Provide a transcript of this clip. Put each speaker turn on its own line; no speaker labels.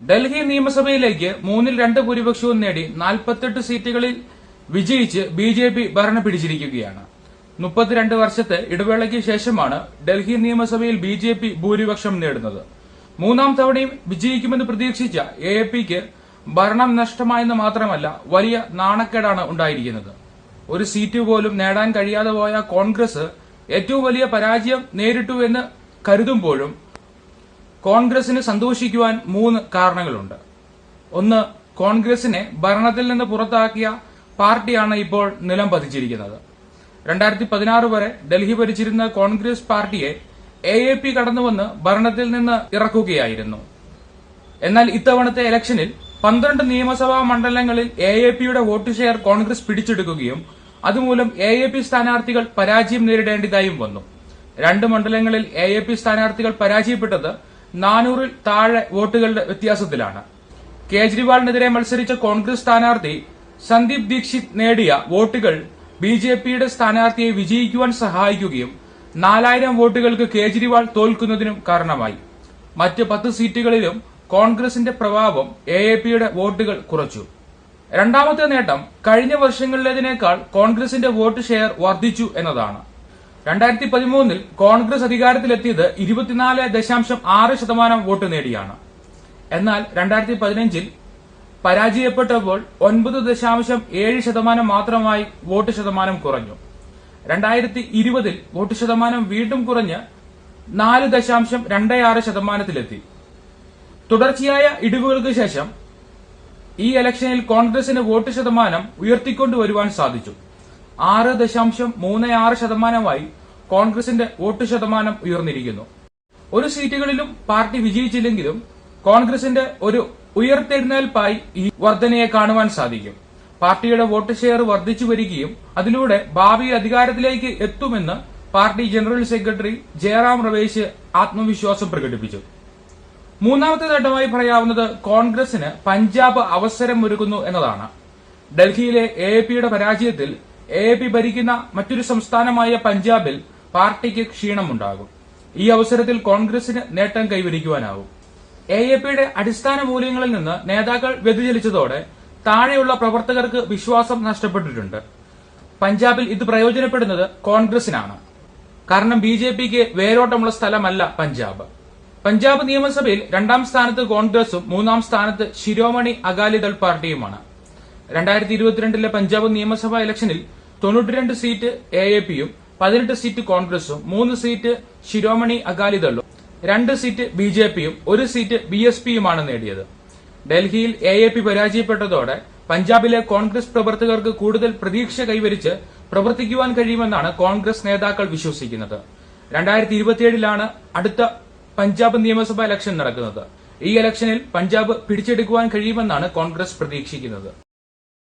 ഡൽഹി നിയമസഭയിലേക്ക് മൂന്നിൽ രണ്ട് ഭൂരിപക്ഷവും നേടി നാൽപ്പത്തെട്ട് സീറ്റുകളിൽ വിജയിച്ച് ബി ജെ പി ഭരണം പിടിച്ചിരിക്കുകയാണ് മുപ്പത്തിരണ്ട് വർഷത്തെ ഇടവേളയ്ക്ക് ശേഷമാണ് ഡൽഹി നിയമസഭയിൽ ബി ജെ പി ഭൂരിപക്ഷം നേടുന്നത്. മൂന്നാം തവണയും വിജയിക്കുമെന്ന് പ്രതീക്ഷിച്ച എ എ പിക്ക് ഭരണം നഷ്ടമായെന്ന് മാത്രമല്ല വലിയ നാണക്കേടാണ് ഉണ്ടായിരിക്കുന്നത്. ഒരു സീറ്റ് പോലും നേടാൻ കഴിയാതെ പോയ കോൺഗ്രസ് ഏറ്റവും വലിയ പരാജയം നേരിട്ടു എന്ന് കരുതുമ്പോഴും കോൺഗ്രസിന് സന്തോഷിക്കുവാൻ മൂന്ന് കാരണങ്ങളുണ്ട്. ഒന്ന് കോൺഗ്രസിനെ ഭരണത്തിൽ നിന്ന് പുറത്താക്കിയ പാർട്ടിയാണ് ഇപ്പോൾ നിലം പതിച്ചിരിക്കുന്നത്. രണ്ടായിരത്തി പതിനാറ് വരെ ഡൽഹി ഭരിച്ചിരുന്ന കോൺഗ്രസ് പാർട്ടിയെ എ എ പി കടന്നുവന്ന് ഭരണത്തിൽ നിന്ന് ഇറക്കുകയായിരുന്നു. എന്നാൽ ഇത്തവണത്തെ ഇലക്ഷനിൽ പന്ത്രണ്ട് നിയമസഭാ മണ്ഡലങ്ങളിൽ എ എ പിയുടെ വോട്ട് ഷെയർ കോൺഗ്രസ് പിടിച്ചെടുക്കുകയും അതുമൂലം എ എ പി സ്ഥാനാർത്ഥികൾ പരാജയം നേരിടേണ്ടതായും വന്നു. രണ്ട് മണ്ഡലങ്ങളിൽ എ എ പി സ്ഥാനാർത്ഥികൾ പരാജയപ്പെട്ടത് നാനൂറിൽ താഴെ വോട്ടുകളുടെ വ്യത്യാസത്തിലാണ്. കേജ്രിവാളിനെതിരെ മത്സരിച്ച കോൺഗ്രസ് സ്ഥാനാർത്ഥി സന്ദീപ് ദീക്ഷിത് നേടിയ വോട്ടുകൾ ബി ജെ പിയുടെ സ്ഥാനാർത്ഥിയെ വിജയിക്കുവാൻ സഹായിക്കുകയും നാലായിരം വോട്ടുകൾക്ക് കേജ്രിവാൾ തോൽക്കുന്നതിനും കാരണമായി. മറ്റ് പത്ത് സീറ്റുകളിലും കോൺഗ്രസിന്റെ പ്രഭാവം എ എ പിയുടെ വോട്ടുകൾ കുറച്ചു. രണ്ടാമത്തെ നേട്ടം കഴിഞ്ഞ വർഷങ്ങളിലേതിനേക്കാൾ കോൺഗ്രസിന്റെ വോട്ട് ഷെയർ വർദ്ധിച്ചു എന്നതാണ്. രണ്ടായിരത്തി പതിമൂന്നിൽ കോൺഗ്രസ് അധികാരത്തിലെത്തിയത് ഇരുപത്തിനാല് ദശാംശം ആറ് ശതമാനം വോട്ട് നേടിയാണ്. എന്നാൽ രണ്ടായിരത്തി പതിനഞ്ചിൽ പരാജയപ്പെട്ടപ്പോൾ ഒൻപത് ദശാംശം ഏഴ് ശതമാനം മാത്രമായി വോട്ട് ശതമാനം കുറഞ്ഞു. രണ്ടായിരത്തി ഇരുപതിൽ വോട്ട് ശതമാനം വീണ്ടും കുറഞ്ഞ് നാല് ദശാംശം രണ്ട് ആറ് ശതമാനത്തിലെത്തി. തുടർച്ചയായ ഇടിവുകൾക്ക് ശേഷം ഈ ഇലക്ഷനിൽ കോൺഗ്രസിന് വോട്ട് ശതമാനം ഉയർത്തിക്കൊണ്ടുവരുവാൻ സാധിച്ചു. ആറ് ദശാംശം മൂന്ന് ആറ് ശതമാനമായി കോൺഗ്രസിന്റെ വോട്ട് ശതമാനം ഉയർന്നിരിക്കുന്നു. ഒരു സീറ്റുകളിലും പാർട്ടി വിജയിച്ചില്ലെങ്കിലും കോൺഗ്രസിന്റെ ഒരു ഉയർത്തെഴുന്നേൽപ്പായി ഈ വർധനയെ കാണുവാൻ സാധിക്കും. പാർട്ടിയുടെ വോട്ട് ഷെയർ വർദ്ധിച്ചു വരികയും അതിലൂടെ ഭാവി അധികാരത്തിലേക്ക് എത്തുമെന്ന് party general secretary Jairam Ramesh ആത്മവിശ്വാസം പ്രകടിപ്പിച്ചു. മൂന്നാമത്തെ നേട്ടമായി പറയാവുന്നത് കോൺഗ്രസിന് പഞ്ചാബ് അവസരമൊരുക്കുന്നു എന്നതാണ്. ഡൽഹിയിലെ എ പിയുടെ പരാജയത്തിൽ എ പി ഭരിക്കുന്ന മറ്റൊരു സംസ്ഥാനമായ പഞ്ചാബിൽ പാർട്ടിക്ക് ക്ഷീണമുണ്ടാകും. ഈ അവസരത്തിൽ കോൺഗ്രസിന് നേട്ടം കൈവരിക്കുവാനാവും. എ എ പിയുടെ അടിസ്ഥാന മൂല്യങ്ങളിൽ നിന്ന് നേതാക്കൾ വ്യതിചലിച്ചതോടെ താഴെയുള്ള പ്രവർത്തകർക്ക് വിശ്വാസം നഷ്ടപ്പെട്ടിട്ടുണ്ട്. പഞ്ചാബിൽ ഇത് പ്രയോജനപ്പെടുന്നത് കോൺഗ്രസിനാണ്. കാരണം ബി ജെ പിക്ക് വേരോട്ടമുള്ള സ്ഥലമല്ല പഞ്ചാബ്. പഞ്ചാബ് നിയമസഭയിൽ രണ്ടാം സ്ഥാനത്ത് കോൺഗ്രസും മൂന്നാം സ്ഥാനത്ത് ശിരോമണി അകാലിദൾ പാർട്ടിയുമാണ്. രണ്ടായിരത്തി ഇരുപത്തിരണ്ടിലെ പഞ്ചാബ് നിയമസഭാ ഇലക്ഷനിൽ തൊണ്ണൂറ്റിരണ്ട് സീറ്റ് എ എ പിയും പതിനെട്ട് സീറ്റ് കോൺഗ്രസും മൂന്ന് സീറ്റ് ശിരോമണി അകാലിദളും രണ്ട് സീറ്റ് ബി ജെ പിയും ഒരു സീറ്റ് ബി എസ് പിയുമാണ് നേടിയത്. ഡൽഹിയിൽ എ എ പി പരാജയപ്പെട്ടതോടെ പഞ്ചാബിലെ കോൺഗ്രസ് പ്രവർത്തകർക്ക് കൂടുതൽ പ്രതീക്ഷ കൈവരിച്ച് പ്രവർത്തിക്കുവാൻ കഴിയുമെന്നാണ് കോൺഗ്രസ് നേതാക്കൾ വിശ്വസിക്കുന്നത്. രണ്ടായിരത്തി ഇരുപത്തിയേഴിലാണ് അടുത്ത പഞ്ചാബ് നിയമസഭാ ഇലക്ഷൻ നടക്കുന്നത്. ഈ ഇലക്ഷനിൽ പഞ്ചാബ് പിടിച്ചെടുക്കുവാൻ കഴിയുമെന്നാണ് കോൺഗ്രസ് പ്രതീക്ഷിക്കുന്നത്.